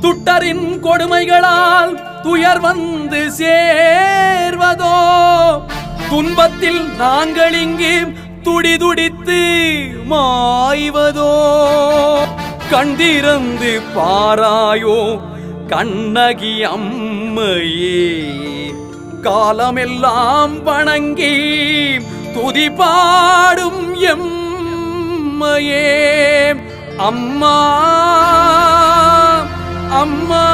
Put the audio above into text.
துட்டரின் கொடுமைகளால் துயர் வந்து சேர்வதோ? துன்பத்தில் நாங்கள் இங்கு துடிதுடித்து மாய்வதோ? கண்டிருந்து பாராயோ கண்ணகி அம்மையே. காலமெல்லாம் வணங்கி துதி பாடும் எம்மையே. அம்மா அம்மா அம்மா